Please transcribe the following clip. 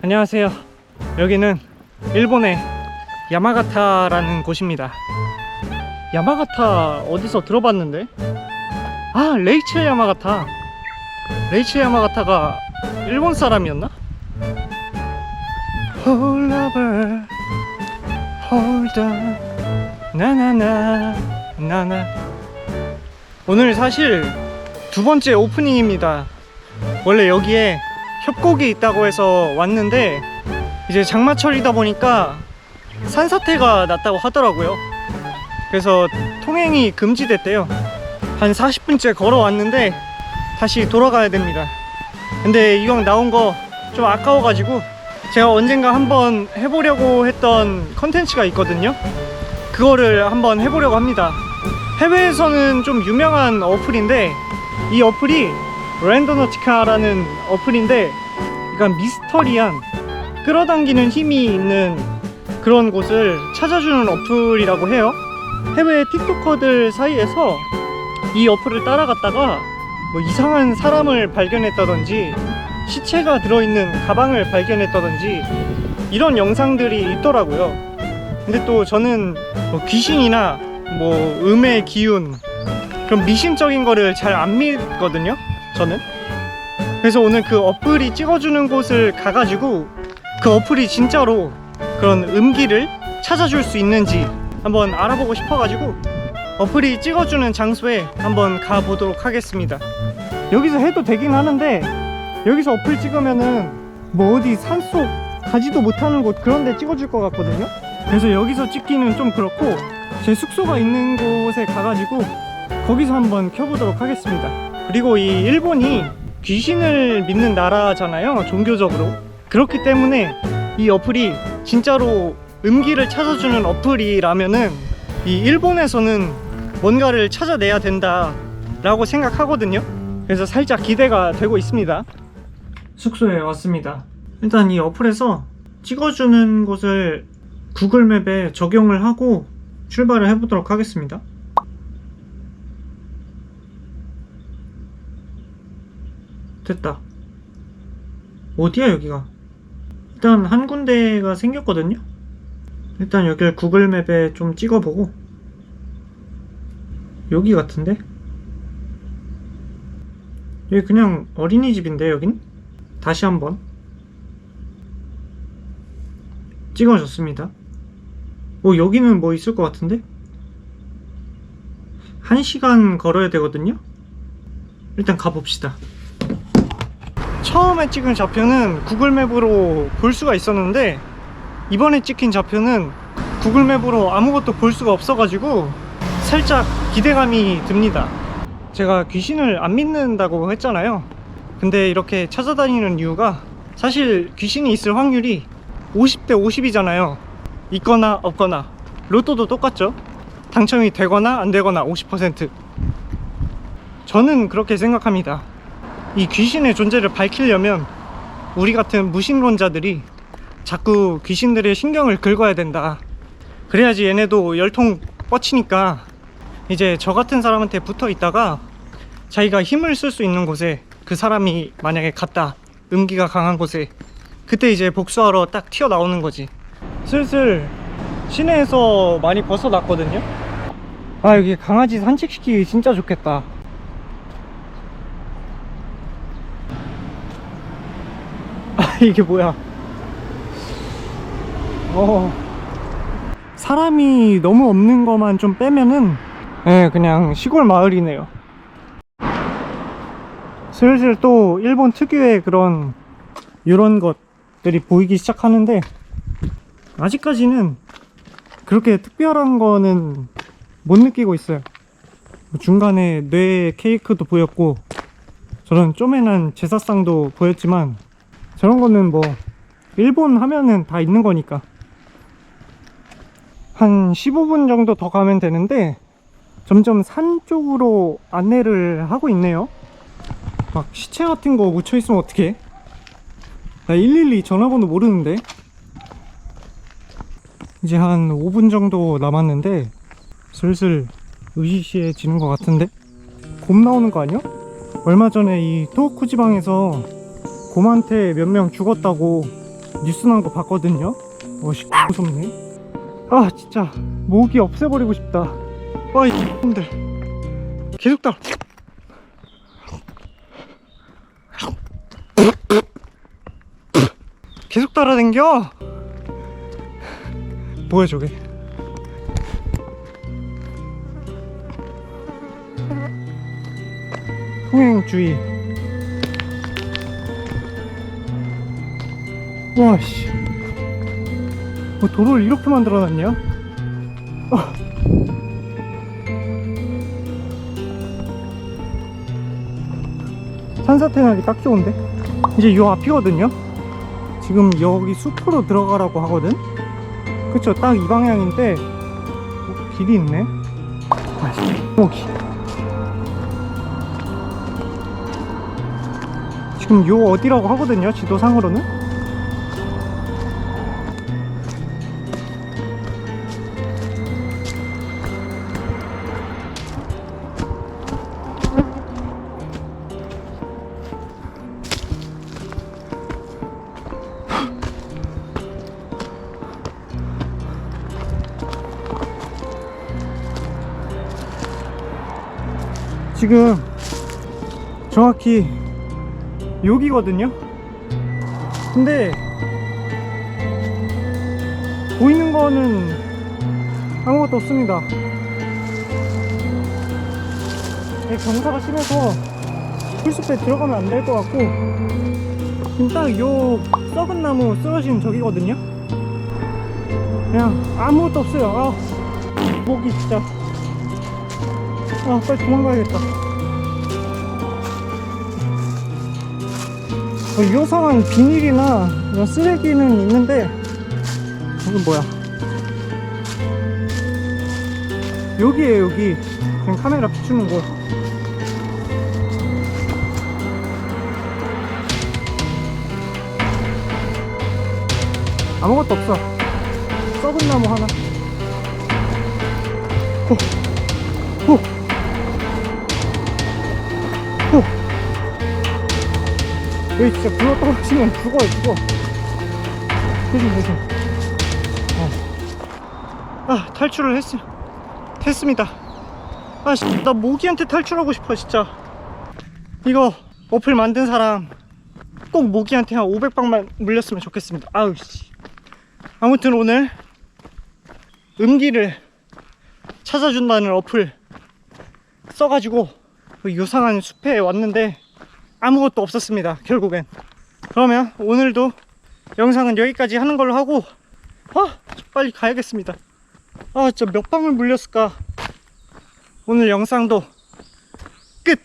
안녕하세요. 여기는 일본의 야마가타라는 곳입니다. 야마가타 어디서 들어봤는데? 아, 레이첼 야마가타. 레이첼 야마가타가 일본 사람이었나? Hold over, hold on, 나나나, 나나. 오늘 사실 두 번째 오프닝입니다. 원래 여기에 협곡이 있다고 해서 왔는데 이제 장마철이다 보니까 산사태가 났다고 하더라고요. 그래서 통행이 금지됐대요. 한 40분째 걸어왔는데 다시 돌아가야 됩니다. 근데 이왕 나온 거 좀 아까워가지고 제가 언젠가 한번 해보려고 했던 컨텐츠가 있거든요. 그거를 한번 해보려고 합니다. 해외에서는 좀 유명한 어플인데 이 어플이 랜더너티카라는 어플인데 약간 미스터리한 끌어당기는 힘이 있는 그런 곳을 찾아주는 어플이라고 해요. 해외 틱토커들 사이에서 이 어플을 따라갔다가 뭐 이상한 사람을 발견했다든지 시체가 들어있는 가방을 발견했다든지 이런 영상들이 있더라고요. 근데 또 저는 뭐 귀신이나 뭐 음의 기운 그런 미신적인 거를 잘 안 믿거든요. 저는. 그래서 오늘 그 어플이 찍어주는 곳을 가가지고 그 어플이 진짜로 그런 음기를 찾아줄 수 있는지 한번 알아보고 싶어가지고 어플이 찍어주는 장소에 한번 가보도록 하겠습니다. 여기서 해도 되긴 하는데 여기서 어플 찍으면은 뭐 어디 산속 가지도 못하는 곳 그런 데 찍어줄 것 같거든요. 그래서 여기서 찍기는 좀 그렇고 제 숙소가 있는 곳에 가가지고 거기서 한번 켜보도록 하겠습니다. 그리고 이 일본이 귀신을 믿는 나라잖아요. 종교적으로. 그렇기 때문에 이 어플이 진짜로 음기를 찾아주는 어플이라면은 이 일본에서는 뭔가를 찾아내야 된다라고 생각하거든요. 그래서 살짝 기대가 되고 있습니다. 숙소에 왔습니다. 일단 이 어플에서 찍어주는 곳을 구글맵에 적용을 하고 출발을 해보도록 하겠습니다. 됐다. 어디야 여기가? 일단 한 군데가 생겼거든요. 일단 여기를 구글맵에 좀 찍어보고 여기 같은데? 여기 그냥 어린이집인데 여긴? 다시 한번 찍어줬습니다. 오 여기는 뭐 있을 것 같은데? 한 시간 걸어야 되거든요? 일단 가봅시다. 처음에 찍은 좌표는 구글맵으로 볼 수가 있었는데 이번에 찍힌 좌표는 구글맵으로 아무것도 볼 수가 없어가지고 살짝 기대감이 듭니다. 제가 귀신을 안 믿는다고 했잖아요. 근데 이렇게 찾아다니는 이유가 사실 귀신이 있을 확률이 50대 50이잖아요. 있거나 없거나 로또도 똑같죠. 당첨이 되거나 안 되거나 50%. 저는 그렇게 생각합니다. 이 귀신의 존재를 밝히려면 우리 같은 무신론자들이 자꾸 귀신들의 신경을 긁어야 된다. 그래야지 얘네도 열통 뻗치니까 이제 저 같은 사람한테 붙어 있다가 자기가 힘을 쓸 수 있는 곳에 그 사람이 만약에 갔다 음기가 강한 곳에 그때 이제 복수하러 딱 튀어나오는 거지. 슬슬 시내에서 많이 벗어났거든요. 아 여기 강아지 산책시키기 진짜 좋겠다 이게 뭐야? 어. 사람이 너무 없는 것만 좀 빼면은 예 그냥 시골 마을이네요. 슬슬 또 일본 특유의 그런 이런 것들이 보이기 시작하는데 아직까지는 그렇게 특별한 거는 못 느끼고 있어요. 뭐 중간에 뇌 케이크도 보였고 저런 쪼매난 제사상도 보였지만 저런 거는 뭐 일본 하면은 다 있는 거니까 한 15분 정도 더 가면 되는데 점점 산 쪽으로 안내를 하고 있네요 막 시체 같은 거 묻혀 있으면 어떡해? 나 112 전화번호 모르는데. 이제 한 5분 정도 남았는데 슬슬 의시시해지는 것 같은데? 곰 나오는 거 아니야? 얼마 전에 이 토호쿠 지방에서 곰한테 몇 명 죽었다고 뉴스 나온 거 봤거든요. 와씨 무섭네. 아 진짜 모기 없애버리고 싶다. 와이 놈들 계속 따라. 계속 따라댕겨. 뭐야 저게? 통행 주의. 와씨. 뭐 도로를 이렇게 만들어놨냐? 아. 산사태 나기 딱 좋은데? 이제 요 앞이거든요? 지금 여기 숲으로 들어가라고 하거든? 그쵸, 딱 이 방향인데, 어, 길이 있네? 아씨, 모기. 지금 요 어디라고 하거든요, 지도상으로는? 지금 정확히 여기거든요. 근데 보이는 거는 아무것도 없습니다. 네, 경사가 심해서 풀숲에 들어가면 안 될 것 같고 딱 요 썩은 나무 쓰러진 저기거든요. 그냥 아무것도 없어요. 아, 목이 진짜. 아, 빨리 도망가야겠다. 어, 요상한 비닐이나 이런 쓰레기는 있는데, 이건 뭐야? 여기에요, 여기. 지금 카메라 비추는 곳. 아무것도 없어. 썩은 나무 하나. 호, 호. 여기 진짜 굴러 떨어지면 죽어요, 죽어. 조심, 조심. 어. 아, 탈출을 했, 했습니다. 아, 씨, 나 모기한테 탈출하고 싶어, 진짜. 이거 어플 만든 사람 꼭 모기한테 한 500방만 물렸으면 좋겠습니다. 아우, 씨. 아무튼 오늘 음기를 찾아준다는 어플 써가지고 그 요상한 숲에 왔는데 아무것도 없었습니다 결국엔. 그러면 오늘도 영상은 여기까지 하는 걸로 하고 아 빨리 가야겠습니다. 아 진짜 몇 방울 물렸을까? 오늘 영상도 끝